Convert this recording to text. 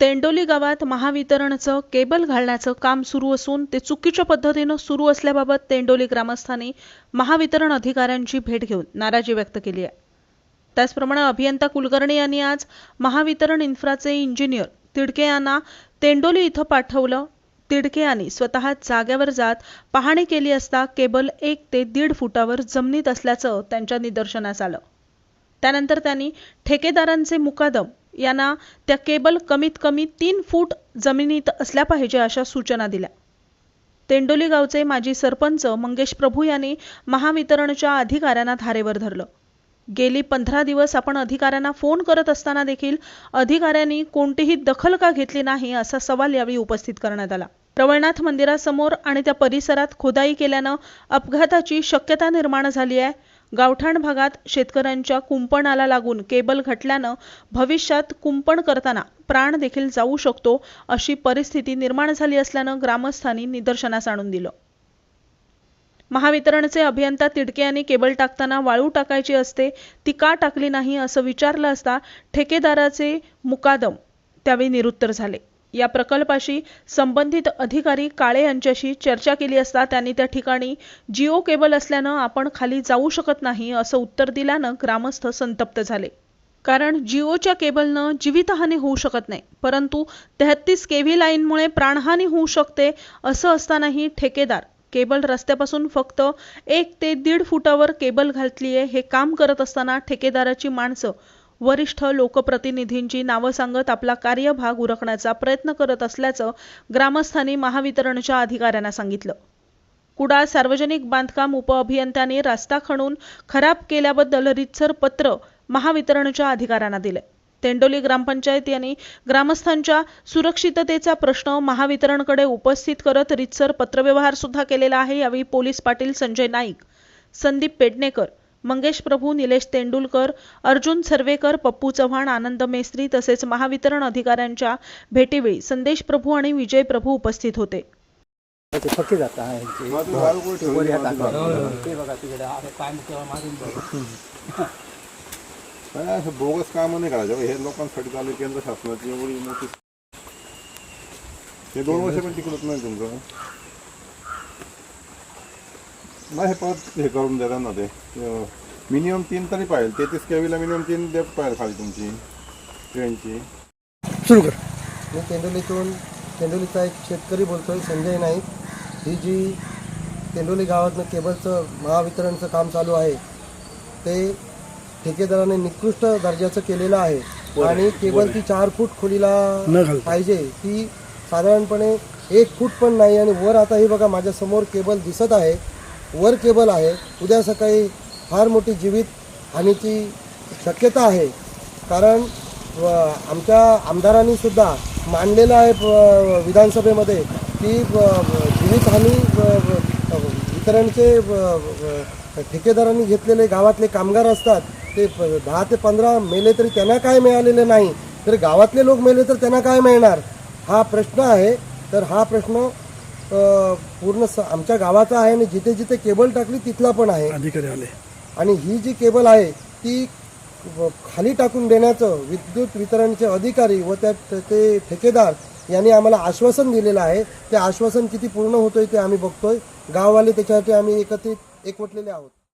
तेंडोली गावात महावितरणचं केबल घालण्याचं काम सुरू असून ते चुकीच्या पद्धतीनं सुरू असल्याबाबत तेंडोली ग्रामस्थांनी महावितरण अधिकाऱ्यांची भेट घेऊन नाराजी व्यक्त केली आहे. त्याचप्रमाणे अभियंता कुलकर्णी यांनी आज महावितरण इन्फ्राचे इंजिनियर तिडके यांना तेंडोली इथं पाठवलं. तिडके यांनी स्वतः जाग्यावर जात पाहणी केली असता केबल एक ते दीड फुटावर जमिनीत असल्याचं त्यांच्या निदर्शनास आलं. त्यानंतर त्यांनी ठेकेदारांचे मुकादम यांना त्या केबल कमीत कमी तीन फूट जमिनीत असल्या पाहिजे अशा सूचना दिल्या. तेंडोली गावचे माजी सरपंच मंगेश प्रभू यांनी महावितरणच्या अधिकाऱ्यांना धारेवर धरलं. गेली पंधरा दिवस आपण अधिकाऱ्यांना फोन करत असताना देखील अधिकाऱ्यांनी कोणतीही दखल का घेतली नाही असा सवाल यावेळी उपस्थित करण्यात आला. प्रवळनाथ मंदिरासमोर आणि त्या परिसरात खोदाई केल्यानं अपघाताची शक्यता निर्माण झाली आहे. गावठाण भागात शेतकऱ्यांच्या कुंपणाला लागून केबल घटल्यानं भविष्यात कुंपण करताना प्राण देखील जाऊ शकतो अशी परिस्थिती निर्माण झाली असल्यानं ग्रामस्थांनी निदर्शनास आणून दिलं. महावितरणचे अभियंता तिडके यांनी केबल टाकताना वाळू टाकायची असते ती का टाकली नाही असं विचारलं असता ठेकेदाराचे मुकादम त्यावेळी निरुत्तर झाले. या प्रकल्पाशी संबंधित अधिकारी काळे यांच्याशी चर्चा केली असता त्यांनी त्या ठिकाणी जिओ केबल असल्यानं आपण खाली जाऊ शकत नाही असं उत्तर दिल्यानं ग्रामस्थ संतप्त झाले. कारण जिओच्या केबलनं जीवितहानी होऊ शकत नाही परंतु तेहत्तीस केव्ही लाईनमुळे प्राणहानी होऊ शकते असं असतानाही ठेकेदार केबल रस्त्यापासून फक्त एक ते दीड फुटावर केबल घातलीये हे काम करत असताना ठेकेदाराची माणसं वरिष्ठ लोकप्रतिनिधींची नावं सांगत आपला कार्यभाग उरकण्याचा प्रयत्न करत असल्याचं ग्रामस्थांनी महावितरणच्या अधिकाऱ्यांना सांगितलं. कुडाळ सार्वजनिक बांधकाम उपअभियंत्याने रास्ता खणून खराब केल्याबद्दल रितसर पत्र महावितरणच्या अधिकाऱ्यांना दिले तेंडोली ग्रामपंचायत यांनी ग्रामस्थांच्या सुरक्षिततेचा प्रश्न महावितरणकडे उपस्थित करत रितसर पत्रव्यवहार सुद्धा केलेला आहे यावेळी पोलीस पाटील संजय नाईक संदीप पेडणेकर मंगेश प्रभू निलेश तेंडुलकर अर्जुन सर्वेकर पप्पू चव्हाण आनंद मेस्त्री तसेच महावितरण अधिकाऱ्यांच्या भेटीवेळी संदेश प्रभू आणि विजय प्रभू उपस्थित होते. बोगस काम नाही करायचं. हे लोकांसाठी चालू केंद्र शासनाची एवढी मोठी हे दोन वर्ष पण टिकलत नाही तुमचं. नाही हे परत हे करून देतात ना ते. मिनिमम तीन तरी पाहिजे. तेहतीस केवीला मिनिमम तीन दे पाहिजे खाली तुमची. ट्रेनची. सुरू कर. मी तेंडोलीतून तेंडोलीचा एक शेतकरी बोलतोय संजय नाईक. ही जी तेंडोली गावातनं केबलचं महावितरणचं काम चालू आहे ते ठेकेदाराने निकृष्ट दर्जाचं केलेलं आहे. आणि केबल ती चार फूट खोलीला पाहिजे ती साधारणपणे एक फूट पण नाही आणि वर आता ही बघा माझ्यासमोर केबल दिसत आहे. वर केबल आहे. उद्या सकाळी फार मोठी जीवित हानीची शक्यता आहे. कारण आमच्या आमदारांनी सुद्धा मांडलेलं आहे विधानसभेमध्ये की जीवितहानी वितरणचे ठेकेदारांनी घेतलेले गावातले कामगार असतात ते प- दहा ते पंधरा मेले तरी त्यांना काय मिळालेले नाही. तर गावातले लोक मेले तर त्यांना काय मिळणार? हा प्रश्न आहे. तर हा प्रश्न पूर्ण स आमच्या गावाचा आहे आणि जिथे जिथे केबल टाकली तिथला पण आहे. अधिकारी आले. आणि ही जी केबल आहे ती खाली टाकून देण्याचं विद्युत वितरणचे अधिकारी व त्या ते ठेकेदार यांनी आम्हाला आश्वासन दिलेलं आहे. ते आश्वासन किती पूर्ण होतोय ते आम्ही बघतोय. गाववाले त्याच्यासाठी आम्ही एकत्रित एकवटलेले आहोत.